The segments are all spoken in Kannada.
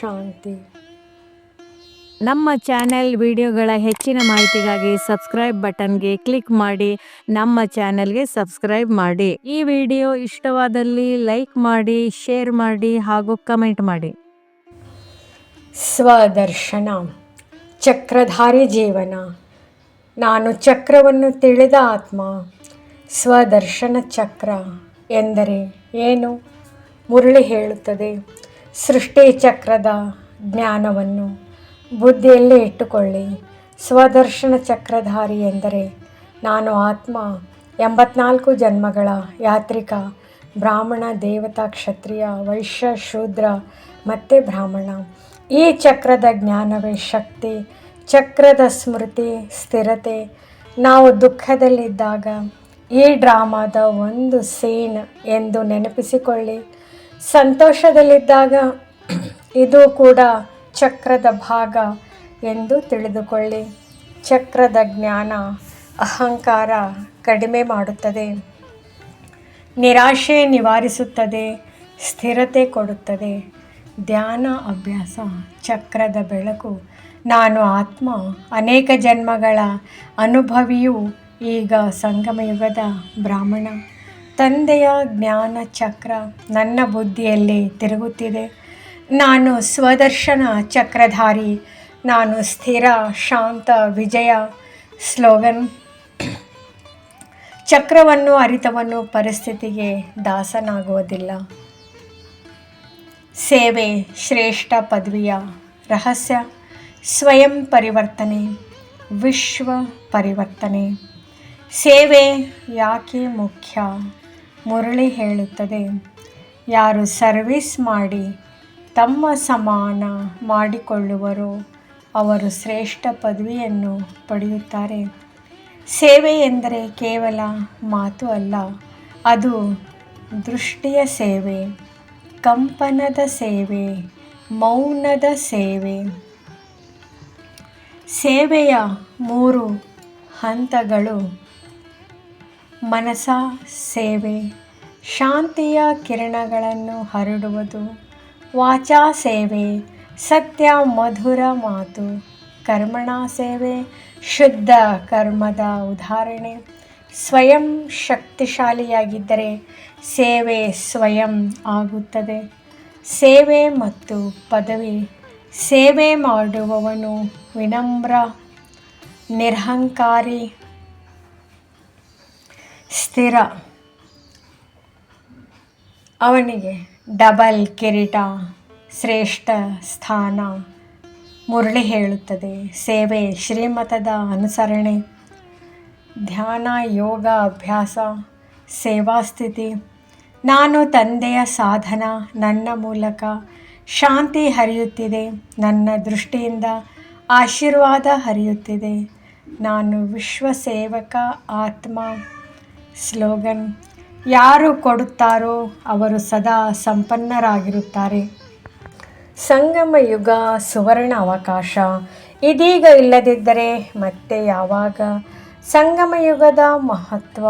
ಶಾಂತಿ. ನಮ್ಮ ಚಾನೆಲ್ ವಿಡಿಯೋಗಳ ಹೆಚ್ಚಿನ ಮಾಹಿತಿಗಾಗಿ ಸಬ್ಸ್ಕ್ರೈಬ್ ಬಟನ್ಗೆ ಕ್ಲಿಕ್ ಮಾಡಿ ನಮ್ಮ ಚಾನೆಲ್ಗೆ ಸಬ್ಸ್ಕ್ರೈಬ್ ಮಾಡಿ. ಈ ವಿಡಿಯೋ ಇಷ್ಟವಾದಲ್ಲಿ ಲೈಕ್ ಮಾಡಿ ಶೇರ್ ಮಾಡಿ ಹಾಗೂ ಕಮೆಂಟ್ ಮಾಡಿ. ಸ್ವದರ್ಶನ ಚಕ್ರಧಾರಿ ಜೀವನ. ನಾನು ಚಕ್ರವನ್ನು ತಿಳಿದ ಆತ್ಮ ಸ್ವದರ್ಶನ ಚಕ್ರ ಎಂದರೆ ಏನು? ಮುರಳಿ ಹೇಳುತ್ತದೆ. ಸೃಷ್ಟಿ ಚಕ್ರದ ಜ್ಞಾನವನ್ನು ಬುದ್ಧಿಯಲ್ಲಿ ಇಟ್ಟುಕೊಳ್ಳಿ. ಸ್ವದರ್ಶನ ಚಕ್ರಧಾರಿ ಎಂದರೆ ನಾನು ಆತ್ಮ. ಎಂಬತ್ನಾಲ್ಕು ಜನ್ಮಗಳ ಯಾತ್ರಿಕ, ಬ್ರಾಹ್ಮಣ, ದೇವತಾ, ಕ್ಷತ್ರಿಯ, ವೈಶ್ಯ, ಶೂದ್ರ, ಮತ್ತು ಬ್ರಾಹ್ಮಣ. ಈ ಚಕ್ರದ ಜ್ಞಾನವೇ ಶಕ್ತಿ, ಚಕ್ರದ ಸ್ಮೃತಿ, ಸ್ಥಿರತೆ. ನಾವು ದುಃಖದಲ್ಲಿದ್ದಾಗ ಈ ಡ್ರಾಮಾದ ಒಂದು ಸೀನ್ ಎಂದು ನೆನಪಿಸಿಕೊಳ್ಳಿ. ಸಂತೋಷದಲ್ಲಿದ್ದಾಗ ಇದು ಕೂಡ ಚಕ್ರದ ಭಾಗ ಎಂದು ತಿಳಿದುಕೊಳ್ಳಿ. ಚಕ್ರದ ಜ್ಞಾನ ಅಹಂಕಾರ ಕಡಿಮೆ ಮಾಡುತ್ತದೆ. ನಿರಾಶೆ ನಿವಾರಿಸುತ್ತದೆ, ಸ್ಥಿರತೆ ಕೊಡುತ್ತದೆ. ಧ್ಯಾನ ಅಭ್ಯಾಸ ಚಕ್ರದ ಬೆಳಕು. ನಾನು ಆತ್ಮ, ಅನೇಕ ಜನ್ಮಗಳ ಅನುಭವಿಯು ಈಗ ಸಂಗಮಯುಗದ ಬ್ರಾಹ್ಮಣ. ತಂದೆಯ ಜ್ಞಾನ ಚಕ್ರ ನನ್ನ ಬುದ್ಧಿಯಲ್ಲಿ ತಿರುಗುತ್ತಿದೆ. ನಾನು ಸ್ವದರ್ಶನ ಚಕ್ರಧಾರಿ, ನಾನು ಸ್ಥಿರ, ಶಾಂತ, ವಿಜಯ, ಸ್ಲೋಗನ್. ಚಕ್ರವನ್ನು, ಅರಿತವನ್ನು ಪರಿಸ್ಥಿತಿಗೆ ದಾಸನಾಗುವುದಿಲ್ಲ. ಸೇವೆ ಶ್ರೇಷ್ಠ ಪದವಿಯ ರಹಸ್ಯ, ಸ್ವಯಂ ಪರಿವರ್ತನೆ, ವಿಶ್ವ ಪರಿವರ್ತನೆ. ಸೇವೆ ಯಾಕೆ ಮುಖ್ಯ? ಮುರಳಿ ಹೇಳುತ್ತದೆ. ಯಾರು ಸರ್ವಿಸ್ ಮಾಡಿ ತಮ್ಮ ಸಮಾನ ಮಾಡಿಕೊಳ್ಳುವರೋ ಅವರು ಶ್ರೇಷ್ಠ ಪದವಿಯನ್ನು ಪಡೆಯುತ್ತಾರೆ. ಸೇವೆ ಎಂದರೆ ಕೇವಲ ಮಾತು ಅಲ್ಲ, ಅದು ದೃಷ್ಟಿಯ ಸೇವೆ, ಕಂಪನದ ಸೇವೆ, ಮೌನದ ಸೇವೆ. ಸೇವೆಯ ಮೂರು ಹಂತಗಳು ಮನಸ, ಸೇವೆ, ಶಾಂತಿಯ ಕಿರಣಗಳನ್ನು ಹರಡುವುದು, ವಾಚಾ ಸೇವೆ, ಸತ್ಯ ಮಧುರ ಮಾತು, ಕರ್ಮಣ ಸೇವೆ, ಶುದ್ಧ ಕರ್ಮದ ಉದಾಹರಣೆ. ಸ್ವಯಂ ಶಕ್ತಿಶಾಲಿಯಾಗಿದ್ದರೆ ಸೇವೆ ಸ್ವಯಂ ಆಗುತ್ತದೆ. ಸೇವೆ ಮತ್ತು ಪದವಿ. ಸೇವೆ ಮಾಡುವವನು ವಿನಮ್ರ, ನಿರಹಂಕಾರಿ ಸ್ಥಿರ. ಅವನಿಗೆ ಡಬಲ್ ಕಿರೀಟ, ಶ್ರೇಷ್ಠ ಸ್ಥಾನ, ಮುರಳಿ ಹೇಳುತ್ತದೆ. ಸೇವೆ ಶ್ರೀಮತದ ಅನುಸರಣೆ, ಧ್ಯಾನ, ಯೋಗ, ಅಭ್ಯಾಸ, ಸೇವಾ ಸ್ಥಿತಿ. ನಾನು ತಂದೆಯ ಸಾಧನ, ನನ್ನ ಮೂಲಕ ಶಾಂತಿ ಹರಿಯುತ್ತಿದೆ. ನನ್ನ ದೃಷ್ಟಿಯಿಂದ ಆಶೀರ್ವಾದ ಹರಿಯುತ್ತಿದೆ. ನಾನು ವಿಶ್ವ ಸೇವಕ ಆತ್ಮ ಸ್ಲೋಗನ್, ಯಾರು ಕೊಡುತ್ತಾರೋ ಅವರು ಸದಾ ಸಂಪನ್ನರಾಗಿರುತ್ತಾರೆ. ಸಂಗಮ ಯುಗ, ಸುವರ್ಣ ಅವಕಾಶ. ಇದೀಗ ಇಲ್ಲದಿದ್ದರೆ ಮತ್ತೆ ಯಾವಾಗ? ಸಂಗಮ ಯುಗದ ಮಹತ್ವ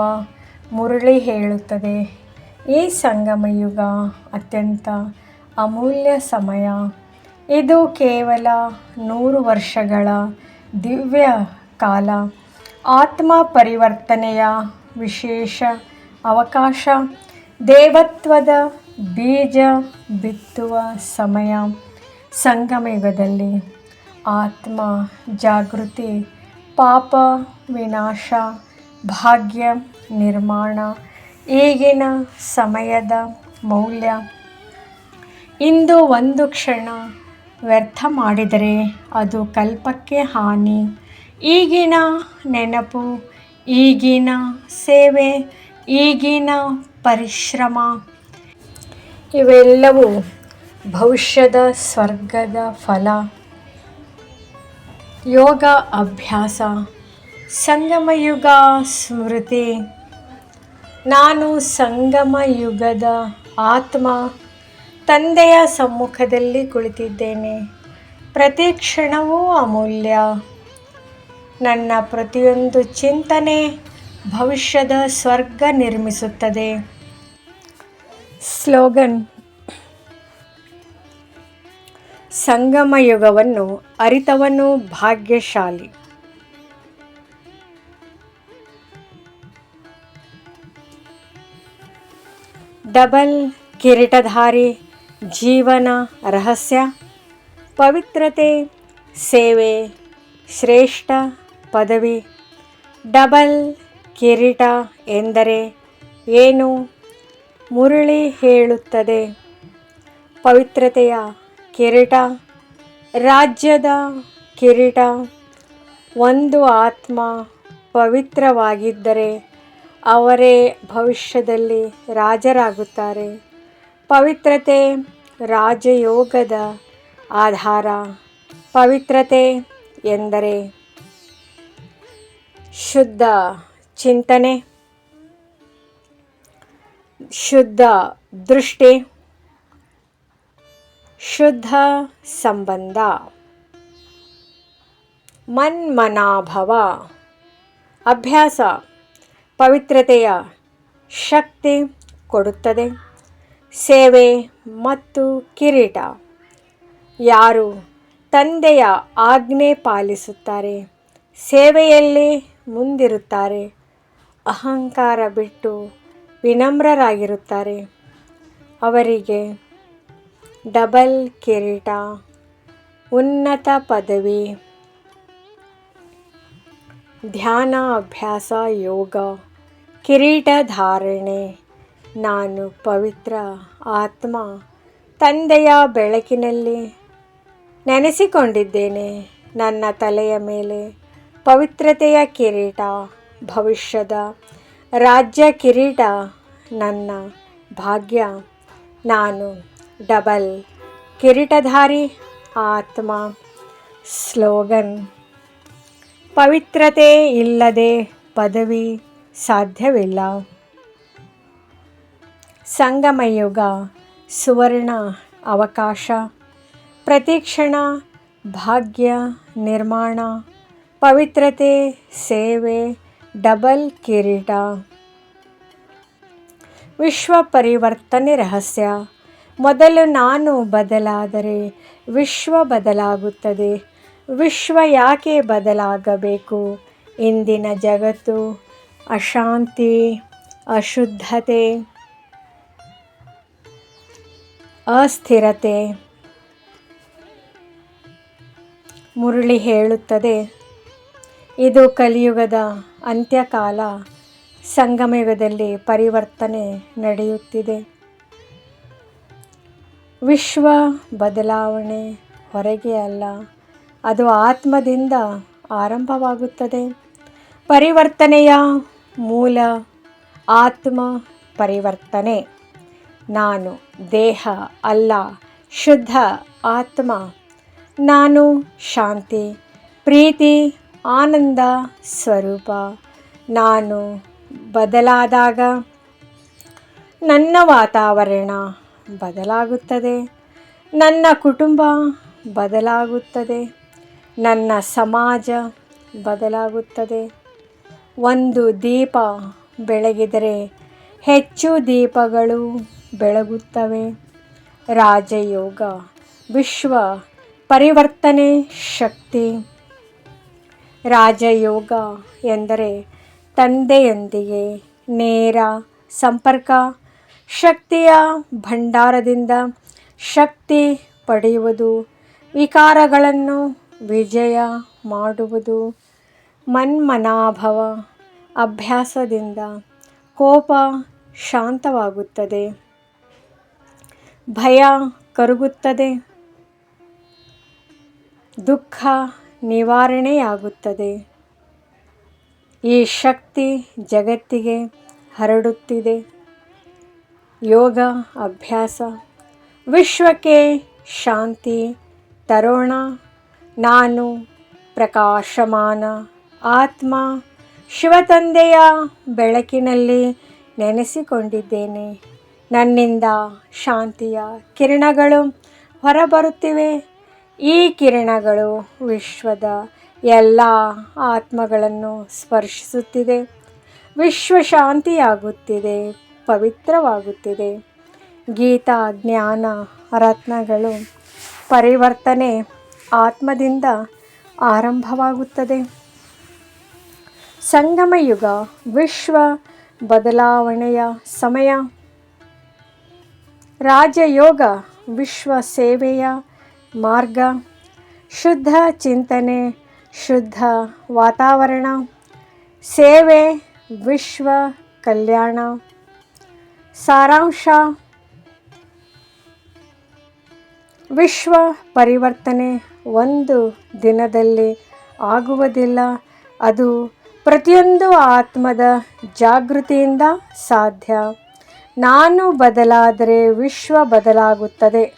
ಮುರಳಿ ಹೇಳುತ್ತದೆ. ಈ ಸಂಗಮ ಯುಗ ಅತ್ಯಂತ ಅಮೂಲ್ಯ ಸಮಯ. ಇದು ಕೇವಲ ನೂರು ವರ್ಷಗಳ ದಿವ್ಯ ಕಾಲ. ಆತ್ಮ ಪರಿವರ್ತನೆಯ ವಿಶೇಷ ಅವಕಾಶ. ದೇವತ್ವದ ಬೀಜ ಬಿತ್ತುವ ಸಮಯ. ಸಂಗಮಯುಗದಲ್ಲಿ ಆತ್ಮ ಜಾಗೃತಿ, ಪಾಪ ವಿನಾಶ, ಭಾಗ್ಯ ನಿರ್ಮಾಣ, ಈಗಿನ ಸಮಯದ ಮೌಲ್ಯ. ಇಂದು ಒಂದು ಕ್ಷಣ ವ್ಯರ್ಥ ಮಾಡಿದರೆ ಅದು ಕಲ್ಪಕ್ಕೆ ಹಾನಿ. ಈಗಿನ ನೆನಪು ಈಗಿನ ಸೇವೆ, ಈಗಿನ ಪರಿಶ್ರಮ. ಇವೆಲ್ಲವೂ ಭವಿಷ್ಯದ ಸ್ವರ್ಗದ ಫಲ. ಯೋಗ ಅಭ್ಯಾಸ, ಸಂಗಮಯುಗ ಸ್ಮೃತಿ. ನಾನು ಸಂಗಮ ಯುಗದ ಆತ್ಮ ತಂದೆಯ ಸಮ್ಮುಖದಲ್ಲಿ ಕುಳಿತಿದ್ದೇನೆ. ಪ್ರತಿ ಕ್ಷಣವೂ ಅಮೂಲ್ಯ. ನನ್ನ ಪ್ರತಿಯೊಂದು ಚಿಂತನೆ ಭವಿಷ್ಯದ ಸ್ವರ್ಗ ನಿರ್ಮಿಸುತ್ತದೆ. ಸ್ಲೋಗನ್. ಸಂಗಮ ಯುಗವನ್ನು ಅರಿತವನು ಭಾಗ್ಯಶಾಲಿ. ಡಬಲ್ ಕಿರೀಟಧಾರಿ, ಜೀವನ ರಹಸ್ಯ, ಪವಿತ್ರತೆ, ಸೇವೆ, ಶ್ರೇಷ್ಠ ಪದವಿ. ಡಬಲ್ ಕಿರೀಟ ಎಂದರೆ ಏನು? ಮುರಳಿ ಹೇಳುತ್ತದೆ. ಪವಿತ್ರತೆಯ ಕಿರೀಟ, ರಾಜ್ಯದ ಕಿರೀಟ. ಒಂದು ಆತ್ಮ ಪವಿತ್ರವಾಗಿದ್ದರೆ ಅವರೇ ಭವಿಷ್ಯದಲ್ಲಿ ರಾಜರಾಗುತ್ತಾರೆ. ಪವಿತ್ರತೆ ರಾಜಯೋಗದ ಆಧಾರ. ಪವಿತ್ರತೆ ಎಂದರೆ ಶುದ್ಧ ಚಿಂತನೆ, ಶುದ್ಧ ದೃಷ್ಟಿ, ಶುದ್ಧ ಸಂಬಂಧ, ಮನ್ಮನಾಭವ, ಅಭ್ಯಾಸ, ಪವಿತ್ರತೆಯ ಶಕ್ತಿ ಕೊಡುತ್ತದೆ. ಸೇವೆ ಮತ್ತು ಕಿರೀಟ. ಯಾರು ತಂದೆಯ ಆಜ್ಞೆ ಪಾಲಿಸುತ್ತಾರೆ, ಸೇವೆಯಲ್ಲಿ ಮುಂದಿರುತ್ತಾರೆ. ಅಹಂಕಾರ ಬಿಟ್ಟು ವಿನಮ್ರರಾಗಿರುತ್ತಾರೆ. ಅವರಿಗೆ ಡಬಲ್ ಕಿರೀಟ, ಉನ್ನತ ಪದವಿ ಧ್ಯಾನ ಅಭ್ಯಾಸ ಯೋಗ, ಕಿರೀಟ ಧಾರಣೆ, ನಾನು ಪವಿತ್ರ ಆತ್ಮ, ತಂದೆಯ ಬೆಳಕಿನಲ್ಲಿ ನೆನೆಸಿಕೊಂಡಿದ್ದೇನೆ. ನನ್ನ ತಲೆಯ ಮೇಲೆ ಪವಿತ್ರತೆಯ ಕಿರೀಟ, ಭವಿಷ್ಯದ ರಾಜ್ಯ ಕಿರೀಟ, ನನ್ನ ಭಾಗ್ಯ. ನಾನು ಡಬಲ್ ಕಿರೀಟಧಾರಿ, ಆತ್ಮ ಸ್ಲೋಗನ್. ಪವಿತ್ರತೆ ಇಲ್ಲದೆ ಪದವಿ ಸಾಧ್ಯವಿಲ್ಲ. ಸಂಗಮಯುಗ, ಸುವರ್ಣ ಅವಕಾಶ, ಪ್ರತಿಕ್ಷಣ ಭಾಗ್ಯ ನಿರ್ಮಾಣ. ಪವಿತ್ರತೆ, ಸೇವೆ, ಡಬಲ್ ಕಿರೀಟ. ವಿಶ್ವ ಪರಿವರ್ತನೆ ರಹಸ್ಯ. ಮೊದಲು ನಾನು ಬದಲಾದರೆ ವಿಶ್ವ ಬದಲಾಗುತ್ತದೆ. ವಿಶ್ವ ಯಾಕೆ ಬದಲಾಗಬೇಕು? ಇಂದಿನ ಜಗತ್ತು ಅಶಾಂತಿ, ಅಶುದ್ಧತೆ, ಅಸ್ಥಿರತೆ. ಮುರಳಿ ಹೇಳುತ್ತದೆ ಇದು ಕಲಿಯುಗದ ಅಂತ್ಯಕಾಲ. ಸಂಗಮಯುಗದಲ್ಲಿ ಪರಿವರ್ತನೆ ನಡೆಯುತ್ತಿದೆ. ವಿಶ್ವ ಬದಲಾವಣೆ ಹೊರಗೆ ಅಲ್ಲ, ಅದು ಆತ್ಮದಿಂದ ಆರಂಭವಾಗುತ್ತದೆ. ಪರಿವರ್ತನೆಯ ಮೂಲ ಆತ್ಮ ಪರಿವರ್ತನೆ. ನಾನು ದೇಹ ಅಲ್ಲ, ಶುದ್ಧ ಆತ್ಮ. ನಾನು ಶಾಂತಿ, ಪ್ರೀತಿ ಆನಂದ ಸ್ವರೂಪ. ನಾನು ಬದಲಾದಾಗ ನನ್ನ ವಾತಾವರಣ ಬದಲಾಗುತ್ತದೆ. ನನ್ನ ಕುಟುಂಬ ಬದಲಾಗುತ್ತದೆ. ನನ್ನ ಸಮಾಜ ಬದಲಾಗುತ್ತದೆ. ಒಂದು ದೀಪ ಬೆಳಗಿದರೆ ಹೆಚ್ಚು ದೀಪಗಳು ಬೆಳಗುತ್ತವೆ. ರಾಜಯೋಗ, ವಿಶ್ವ ಪರಿವರ್ತನೆ ಶಕ್ತಿ. ರಾಜಯೋಗ ಎಂದರೆ ತಂದೆಯೊಂದಿಗೆ ನೇರ ಸಂಪರ್ಕ, ಶಕ್ತಿಯ ಭಂಡಾರದಿಂದ ಶಕ್ತಿ ಪಡೆಯುವುದು, ವಿಕಾರಗಳನ್ನು ವಿಜಯ ಮಾಡುವುದು, ಮನ್ಮನಾಭವ ಅಭ್ಯಾಸದಿಂದ ಕೋಪ ಶಾಂತವಾಗುತ್ತದೆ, ಭಯ ಕರಗುತ್ತದೆ, ದುಃಖ ನಿವಾರಣೆಯಾಗುತ್ತದೆ. ಈ ಶಕ್ತಿ ಜಗತ್ತಿಗೆ ಹರಡುತ್ತಿದೆ. ಯೋಗ, ಅಭ್ಯಾಸ, ವಿಶ್ವಕ್ಕೆ ಶಾಂತಿ ತರೋಣ. ನಾನು ಪ್ರಕಾಶಮಾನ ಆತ್ಮ ಶಿವತಂದೆಯ ಬೆಳಕಿನಲ್ಲಿ ನೆನೆಸಿಕೊಂಡಿದ್ದೇನೆ. ನನ್ನಿಂದ ಶಾಂತಿಯ ಕಿರಣಗಳು ಹೊರಬರುತ್ತಿವೆ. ಈ ಕಿರಣಗಳು ವಿಶ್ವದ ಎಲ್ಲ ಆತ್ಮಗಳನ್ನು ಸ್ಪರ್ಶಿಸುತ್ತಿದೆ. ವಿಶ್ವ ಶಾಂತಿಯಾಗುತ್ತಿದೆ, ಪವಿತ್ರವಾಗುತ್ತಿದೆ. ಗೀತಾ ಜ್ಞಾನ ರತ್ನಗಳು ಪರಿವರ್ತನೆ ಆತ್ಮದಿಂದ ಆರಂಭವಾಗುತ್ತದೆ. ಸಂಗಮಯುಗ ವಿಶ್ವ ಬದಲಾವಣೆಯ ಸಮಯ. ರಾಜಯೋಗ ವಿಶ್ವ ಸೇವೆಯ ಮಾರ್ಗ, ಶುದ್ಧ ಚಿಂತನೆ, ಶುದ್ಧ ವಾತಾವರಣ, ಸೇವೆ, ವಿಶ್ವ ಕಲ್ಯಾಣ. ಸಾರಾಂಶ, ವಿಶ್ವ ಪರಿವರ್ತನೆ ಒಂದು ದಿನದಲ್ಲಿ ಆಗುವುದಿಲ್ಲ. ಅದು ಪ್ರತಿಯೊಂದು ಆತ್ಮದ ಜಾಗೃತಿಯಿಂದ ಸಾಧ್ಯ. ನಾನು ಬದಲಾದರೆ ವಿಶ್ವ ಬದಲಾಗುತ್ತದೆ.